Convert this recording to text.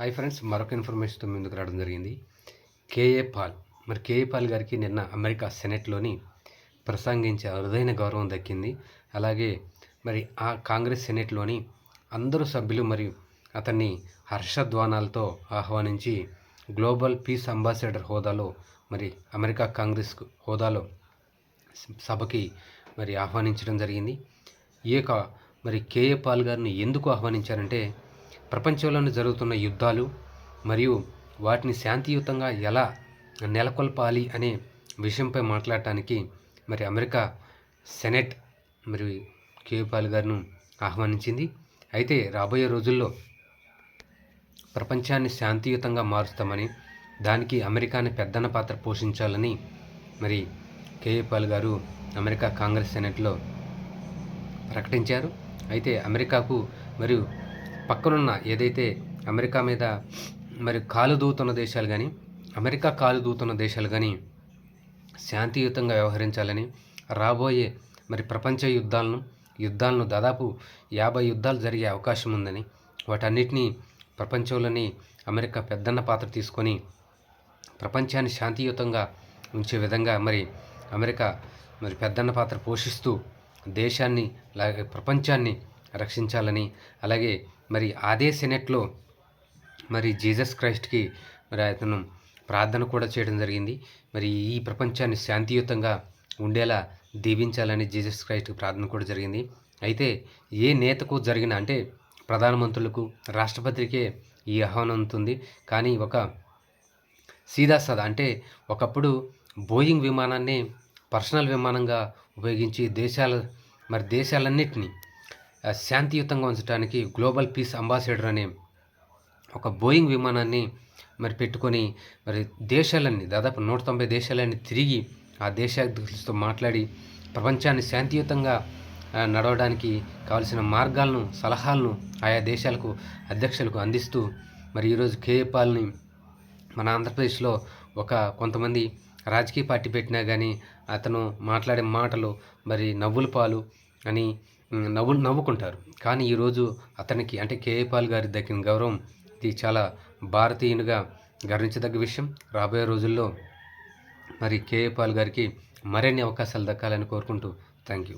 Hi friends మరొక ఇన్ఫర్మేషన్తో ముందుకు రావడం జరిగింది. K A Paul. మరి కేఏ పాల్ గారికి నిన్న అమెరికా సెనెట్లోని ప్రసంగించే అరుదైన గౌరవం దక్కింది. అలాగే మరి ఆ కాంగ్రెస్ సెనెట్లోని అందరూ సభ్యులు మరియు అతన్ని హర్షధ్వానాలతో ఆహ్వానించి గ్లోబల్ పీస్ అంబాసిడర్ హోదాలో మరి అమెరికా కాంగ్రెస్ హోదాలో సభకి మరి ఆహ్వానించడం జరిగింది. ఈ యొక్క మరి కేఏ పాల్ గారిని ఎందుకు ఆహ్వానించారంటే ప్రపంచంలోని జరుగుతున్న యుద్ధాలు మరియు వాటిని శాంతియుతంగా ఎలా నెలకొల్పాలి అనే విషయంపై మాట్లాడటానికి మరి అమెరికా సెనెట్ మరి కేపాల్ గారిను ఆహ్వానించింది. అయితే రాబోయే రోజుల్లో ప్రపంచాన్ని శాంతియుతంగా మారుస్తామని దానికి అమెరికాని పెద్దన పాత్ర పోషించాలని మరి కేఏపాల్ గారు అమెరికా కాంగ్రెస్ సెనెట్లో ప్రకటించారు. అయితే అమెరికాకు మరియు పక్కనున్న ఏదైతే అమెరికా మీద మరి కాలు దూతున్న దేశాలు కానీ అమెరికా కాలు దూతున్న దేశాలు కానీ శాంతియుతంగా వ్యవహరించాలని రాబోయే మరి ప్రపంచ యుద్ధాలను యుద్ధాలను దాదాపు యాభై యుద్ధాలు జరిగే అవకాశం ఉందని వాటన్నిటినీ ప్రపంచంలోని అమెరికా పెద్దన్న పాత్ర తీసుకొని ప్రపంచాన్ని శాంతియుతంగా ఉంచే విధంగా మరి అమెరికా మరి పెద్దన్న పాత్ర పోషిస్తూ దేశాన్ని అలాగే ప్రపంచాన్ని రక్షించాలని అలాగే మరి అదే సెనెట్లో మరి జీసస్ క్రైస్ట్కి మరి అతను ప్రార్థన కూడా చేయడం జరిగింది. మరి ఈ ప్రపంచాన్ని శాంతియుతంగా ఉండేలా దీవించాలని జీసస్ క్రైస్ట్కి ప్రార్థన కూడా జరిగింది. అయితే ఏ నేతకు జరిగిన అంటే ప్రధానమంత్రులకు రాష్ట్రపతికే ఈ ఆహ్వానం ఉంటుంది. కానీ ఒక సీదాసదా అంటే ఒకప్పుడు బోయింగ్ విమానాన్ని పర్సనల్ విమానంగా ఉపయోగించి దేశాల మరి దేశాలన్నింటినీ శాంతియుతంగా ఉంచడానికి గ్లోబల్ పీస్ అంబాసిడర్ అనే ఒక బోయింగ్ విమానాన్ని మరి పెట్టుకొని మరి దేశాలన్నీ దాదాపు నూట తొంభై దేశాలన్నీ తిరిగి ఆ దేశాధ్యక్షులతో మాట్లాడి ప్రపంచాన్ని శాంతియుతంగా నడవడానికి కావలసిన మార్గాలను సలహాలను ఆయా దేశాలకు అధ్యక్షులకు అందిస్తూ మరి ఈరోజు కేఏపాల్ని మన ఆంధ్రప్రదేశ్లో ఒక కొంతమంది రాజకీయ పార్టీ పెట్టినా కానీ అతను మాట్లాడే మాటలు మరి నవ్వుల పాలు అని నవ్వు నవ్వుకుంటారు. కానీ ఈరోజు అతనికి అంటే కేఏ పాల్ గారి దక్కిన గౌరవం ఇది చాలా భారతీయునిగా గర్వించదగ్గ విషయం. రాబోయే రోజుల్లో మరి కేఏ పాల్ గారికి మరిన్ని అవకాశాలు దక్కాలని కోరుకుంటూ థ్యాంక్ యూ